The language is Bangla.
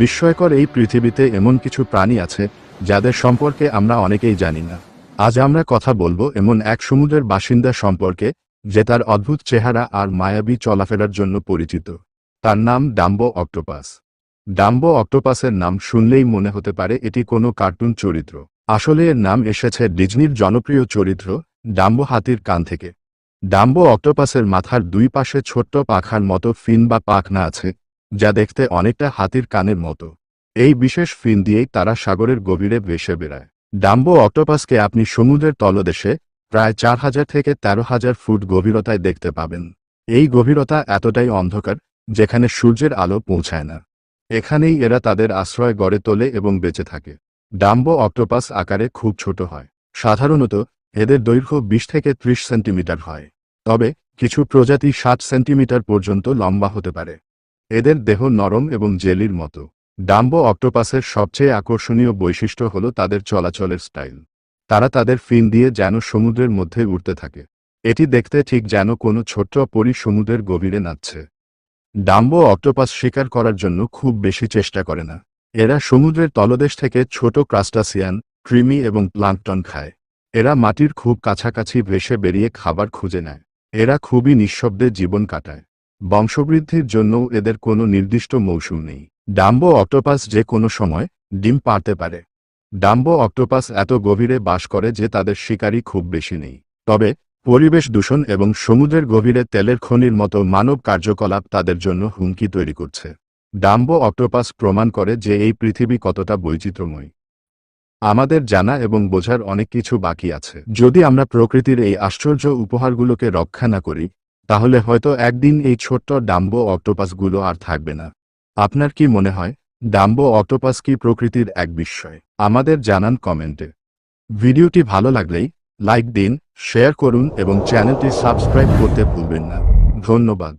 বিস্ময়কর এই পৃথিবীতে এমন কিছু প্রাণী আছে, যাদের সম্পর্কে আমরা অনেকেই জানি না। আজ আমরা কথা বলব এমন এক সমুদ্রের বাসিন্দা সম্পর্কে, যে তার অদ্ভুত চেহারা আর মায়াবী চলাফেরার জন্য পরিচিত। তার নাম ডাম্বো অক্টোপাস। ডাম্বো অক্টোপাসের নাম শুনলেই মনে হতে পারে এটি কোনো কার্টুন চরিত্র। আসলে এর নাম এসেছে ডিজনির জনপ্রিয় চরিত্র, ডাম্বো হাতির কান থেকে। ডাম্বো অক্টোপাসের মাথার দুই পাশে ছোট্ট পাখার মতো ফিন বা পাখনা আছে যা দেখতে অনেকটা হাতির কানের মতো। এই বিশেষ ফিন দিয়েই তারা সাগরের গভীরে ভেসে বেড়ায়। ডাম্বো অক্টোপাসকে আপনি সমুদ্রের তলদেশে প্রায় চার হাজার থেকে তেরো হাজার ফুট গভীরতায় দেখতে পাবেন। এই গভীরতা এতটাই অন্ধকার, যেখানে সূর্যের আলো পৌঁছায় না। এখানেই এরা তাদের আশ্রয় গড়ে তোলে এবং বেঁচে থাকে। ডাম্বো অক্টোপাস আকারে খুব ছোট হয়। সাধারণত এদের দৈর্ঘ্য বিশ থেকে ত্রিশ সেন্টিমিটার হয়। তবে কিছু প্রজাতি ষাট সেন্টিমিটার পর্যন্ত লম্বা হতে পারে। এদের দেহ নরম এবং জেলির মতো। ডাম্বো অক্টোপাসের সবচেয়ে আকর্ষণীয় বৈশিষ্ট্য হল তাদের চলাচলের স্টাইল। তারা তাদের ফিন দিয়ে যেন সমুদ্রের মধ্যে উঠতে থাকে। এটি দেখতে ঠিক যেন কোনো ছোট্ট পরি সমুদ্রের গভীরে নাচছে। ডাম্বো অক্টোপাস শিকার করার জন্য খুব বেশি চেষ্টা করে না। এরা সমুদ্রের তলদেশ থেকে ছোট ক্রাস্টাসিয়ান, ক্রিমি এবং প্লাঙ্কটন খায়। এরা মাটির খুব কাছাকাছি ভেসে বেরিয়ে খাবার খুঁজে নেয়। এরা খুবই নিঃশব্দে জীবন কাটায়। বংশবৃদ্ধির জন্যও এদের কোনো নির্দিষ্ট মৌসুম নেই। ডাম্বো অক্টোপাস যে কোনো সময় ডিম পারতে পারে। ডাম্বো অক্টোপাস এত গভীরে বাস করে যে তাদের শিকারী খুব বেশি নেই। তবে পরিবেশ দূষণ এবং সমুদ্রের গভীরে তেলের খনির মতো মানব কার্যকলাপ তাদের জন্য হুমকি তৈরি করছে। ডাম্বো অক্টোপাস প্রমাণ করে যে এই পৃথিবী কতটা বৈচিত্র্যময়। আমাদের জানা এবং বোঝার অনেক কিছু বাকি আছে। যদি আমরা প্রকৃতির এই আশ্চর্য উপহারগুলোকে রক্ষা না করি তাহলে হয়তো একদিন এই ছোট্ট ডাম্বো অক্টোপাসগুলো আর থাকবে না। আপনার কি মনে হয়, ডাম্বো অক্টোপাস কি প্রকৃতির এক বিস্ময়? আমাদের জানান কমেন্টে। ভিডিওটি ভালো লাগলেই, লাইক দিন, শেয়ার করুন এবং চ্যানেলটি সাবস্ক্রাইব করতে ভুলবেন না। ধন্যবাদ।